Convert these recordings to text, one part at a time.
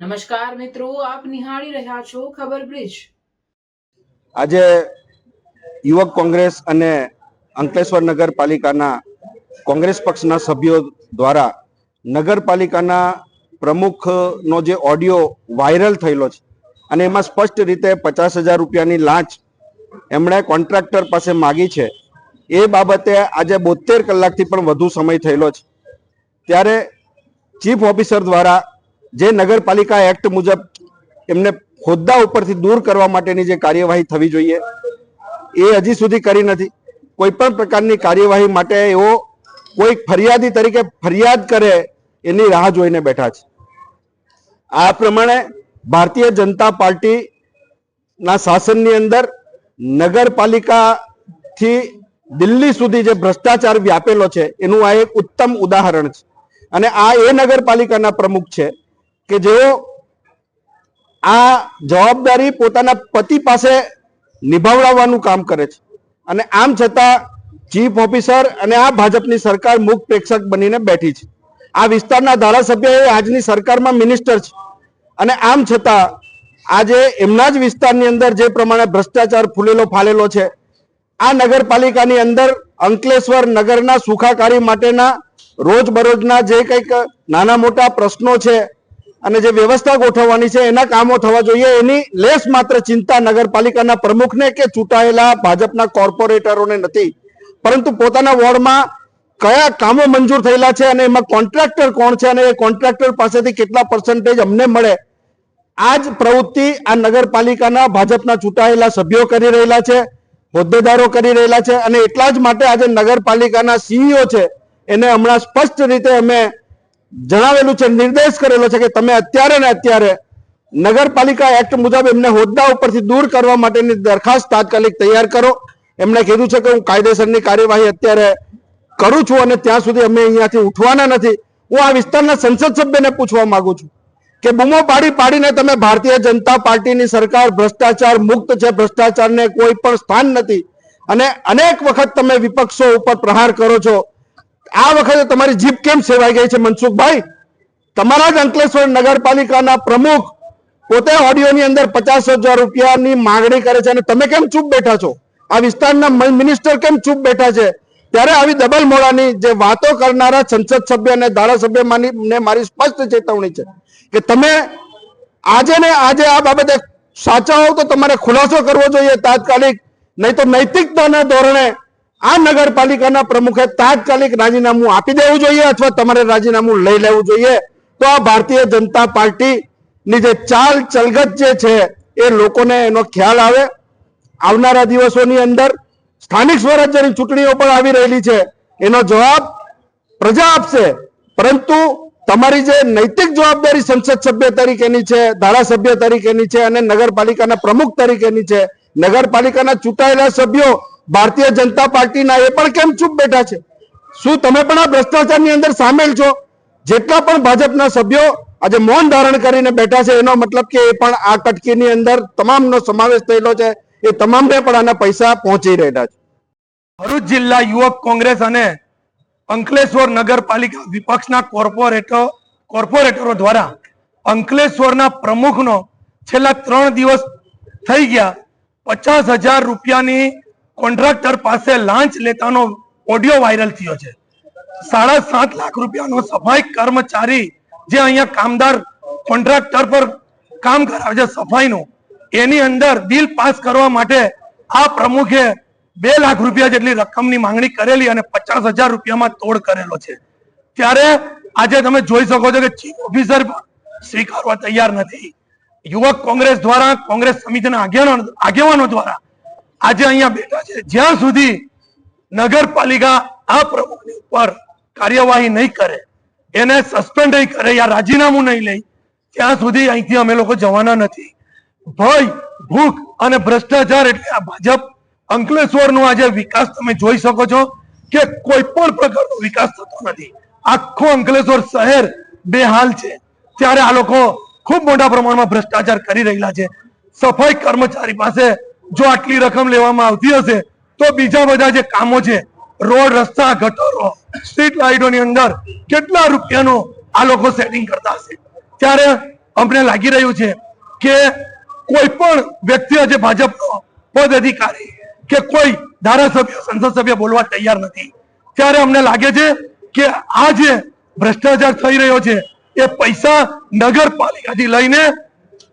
નમસ્કાર મિત્રો, આપ નિહાળી રહ્યા છો ખબર બ્રિજ. આજે યુવક કોંગ્રેસ અને અંકલેશ્વર નગરપાલિકાના કોંગ્રેસ પક્ષના સભ્યો દ્વારા નગરપાલિકાના પ્રમુખનો જે ઓડિયો વાયરલ થયેલો છે, અને એમાં સ્પષ્ટ રીતે પચાસ હજાર રૂપિયાની લાંચ એમણે કોન્ટ્રાક્ટર પાસે માગી છે, એ બાબતે આજે બોતેર કલાકથી પણ વધુ સમય થયેલો છે. ત્યારે ચીફ ઓફિસર દ્વારા જે નગરપાલિકા એક્ટ મુજબ એમને હોદ્દા ઉપરથી દૂર કરવા માટેની જે કાર્યવાહી થવી જોઈએ, એ હજી સુધી કરી નથી. કોઈ પણ પ્રકારની કાર્યવાહી માટે એવો કોઈ ફરિયાદી તરીકે ફરિયાદ કરે એની રાહ જોઈને બેઠા છે. આ પ્રમાણે ભારતીય જનતા પાર્ટીના શાસનની અંદર નગરપાલિકાથી દિલ્હી સુધી જે ભ્રષ્ટાચાર વ્યાપેલો છે, એનું આ એક ઉત્તમ ઉદાહરણ છે. અને આ એ નગરપાલિકાના પ્રમુખ છે કે જેઓ આ જવાબદારી પોતાના પતિ પાસે નિભાવડાવવાનું કામ કરે છે. અને આમ છતાં ચીફ ઓફિસર અને આ ભાજપની સરકાર મુખ પ્રેક્ષક બનીને બેઠી છે. આ વિસ્તારના ધારાસભ્ય એ આજની સરકારમાં મિનિસ્ટર છે. અને આમ છતાં આજે એમના જ વિસ્તારની અંદર જે પ્રમાણે ભ્રષ્ટાચાર ફૂલેલો ફાલેલો છે, આ નગરપાલિકાની અંદર અંકલેશ્વર નગરના સુખાકારી માટેના રોજબરોજના જે કંઈક નાના મોટા પ્રશ્નો છે અને જે વ્યવસ્થા ગોઠવવાની છે, એના કામો થવા જોઈએ. એની લેસ માત્ર ચિંતા નગરપાલિકાના પ્રમુખને કે ચૂંટાયેલા ભાજપના કોર્પોરેટરોને નથી. પરંતુ પોતાના વોર્ડમાં કયા કામો મંજૂર થયેલા છે અને એમાં કોન્ટ્રાક્ટર કોણ છે અને એ કોન્ટ્રાક્ટર પાસેથી કેટલા પર્સન્ટેજ અમને મળે આ જ પ્રવૃત્તિ આ નગરપાલિકાના ભાજપના ચૂંટાયેલા સભ્યો કરી રહેલા છે, હોદ્દેદારો કરી રહેલા છે અને એટલા જ માટે આજે નગરપાલિકાના સીઈઓ છે. એને હમણાં સ્પષ્ટ રીતે અમે જણાવેલું છે, નિર્દેશ કરેલો છે કે તમે અત્યારે ને અત્યારે નગરપાલિકા એક્ટ મુજબ એમને હોદ્દા ઉપરથી દૂર કરવા માટેની દરખાસ્ત તાત્કાલિક તૈયાર કરો. એમણે કીધું છે કે હું કાયદેસરની કાર્યવાહી અત્યારે કરું છું અને ત્યાં સુધી અમે અહીંયાથી ઉઠવાના નથી. હું આ વિસ્તારના સંસદ સભ્યને પૂછવા માંગુ છું કે બૂમો પાડી પાડીને તમે ભારતીય જનતા પાર્ટીની સરકાર ભ્રષ્ટાચાર મુક્ત છે, ભ્રષ્ટાચારને કોઈ પણ સ્થાન નથી. અને અનેક વખત તમે વિપક્ષો ઉપર પ્રહાર કરો છો. આ વખતે તમારી જીભ કેમ સેવાઈ ગઈ છે, મનસુખભાઈ? તમારા જ અંકલેશ્વર નગરપાલિકાના પ્રમુખ પોતે ઓડિયોની અંદર પચાસ હજાર રૂપિયાની માંગણી કરે છે અને તમે કેમ ચૂપ બેઠા છો? આ વિસ્તારના મિનિસ્ટર કેમ ચૂપ બેઠા છે? ત્યારે આવી ડબલ મોડાની જે વાતો કરનારા સંસદ સભ્ય અને ધારાસભ્ય ને મારી સ્પષ્ટ ચેતવણી છે કે તમે આજે ને આજે આ બાબતે સાચા હોવ તો તમારે ખુલાસો કરવો જોઈએ તાત્કાલિક, નહીં તો નૈતિકતાના ધોરણે આ નગરપાલિકાના પ્રમુખે તાત્કાલિક રાજીનામું આપી દેવું જોઈએ અથવા તમારે રાજીનામું લઈ લેવું જોઈએ. તો આ ભારતીય જનતા પાર્ટીની જે ચાલ ચલગત જે છે, એ લોકોને એનો ખ્યાલ આવે. આવનારા દિવસોની અંદર સ્થાનિક સ્વરાજ્યની ચૂંટણીઓ પણ આવી રહેલી છે. એનો જવાબ પ્રજા આપશે. પરંતુ તમારી જે નૈતિક જવાબદારી સંસદ સભ્ય તરીકેની છે, ધારાસભ્ય તરીકેની છે અને નગરપાલિકાના પ્રમુખ તરીકેની છે, નગરપાલિકાના ચૂંટાયેલા સભ્યો ભારતીય જનતા પાર્ટીના એ પણ કેમ ચૂપ બેઠા છે? શું તમે પણ આ ભ્રષ્ટાચારની અંદર સામેલ છો? જેટલા પણ ભાજપના સભ્યો આજે મૌન ધારણ કરીને બેઠા છે, એનો મતલબ કે એ પણ આ કટકીની અંદર તમામનો સમાવેશ થયેલો છે. એ તમામને પણ આના પૈસા પહોંચી રહેલા છે. ભરૂચ જિલ્લા યુવક કોંગ્રેસ અને અંકલેશ્વર નગરપાલિકા વિપક્ષના કોર્પોરેટરો કોર્પોરેટરો દ્વારા અંકલેશ્વરના પ્રમુખનો છેલ્લા ત્રણ દિવસ થઈ ગયા. પચાસ હજાર રૂપિયાની કોન્ટ્રાક્ટર પાસે લાંચ લેતાનો ઓડિયો વાયરલ થયો છે. સાડા સાત લાખ રૂપિયાનો સફાઈ કર્મચારી જે અહીંયા કામદાર કોન્ટ્રાક્ટર પર કામ કરાવે છે સફાઈનું, એની અંદર બિલ પાસ કરવા માટે આ પ્રમુખે બે લાખ રૂપિયા જેટલી રકમની માંગણી કરેલી અને પચાસ હજાર રૂપિયામાં તોડ કરેલો છે. ત્યારે આજે તમે જોઈ શકો છો કે ચીફ ઓફિસર સ્વીકારવા તૈયાર નથી. યુવક કોંગ્રેસ દ્વારા, કોંગ્રેસ સમિતિના આગેવાનો દ્વારા આજે અહીંયા બેઠા છે. જ્યાં સુધી નગરપાલિકા આ પ્રમુખની ઉપર કાર્યવાહી નહીં કરે, એને સસ્પેન્ડ નહીં કરે યા રાજીનામું નહીં લે, ત્યાં સુધી અહીંથી અમે લોકો જવાના નથી. ભય, ભૂખ અને ભ્રષ્ટાચાર એટલે આ ભાજપ અંકલેશ્વરનો આજે વિકાસ તમે જોઈ શકો છો કે કોઈ પણ પ્રકારનો વિકાસ થતો નથી. આખો અંકલેશ્વર શહેર બેહાલ છે. ત્યારે આ લોકો ખૂબ મોટા પ્રમાણમાં ભ્રષ્ટાચાર કરી રહેલા છે. સફાઈ કર્મચારી પાસે જો આટલી રકમ લેવામાં આવતી હશે, તો બીજા બધા જે કામો છે, રોડ, રસ્તા, ગટરો સ્ટ્રીટ લાઇટોની અંદર કેટલા રૂપિયાનું આ લોકો સેટિંગ કરતા હશે? ત્યારે અમને લાગી રહ્યું છે કે કોઈ પણ વ્યક્તિ આજે ભાજપનો પદ અધિકારી કે કોઈ ધારાસભ્ય, સંસદ સભ્ય બોલવા તૈયાર નથી. ત્યારે અમને લાગે છે કે આ જે ભ્રષ્ટાચાર થઈ રહ્યો છે, એ પૈસા નગરપાલિકાથી લઈને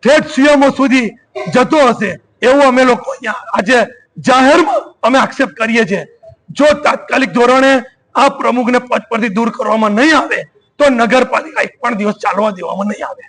ઠેઠ સીએમઓ સુધી જતો હશે. એવું અમે લોકો આજે જાહેરમાં અમે આક્ષેપ કરીએ છીએ. જો તાત્કાલિક ધોરણે આ પ્રમુખને પદ પરથી દૂર કરવામાં નહીં આવે, તો નગરપાલિકા એક પણ દિવસ ચાલવા દેવામાં નહીં આવે.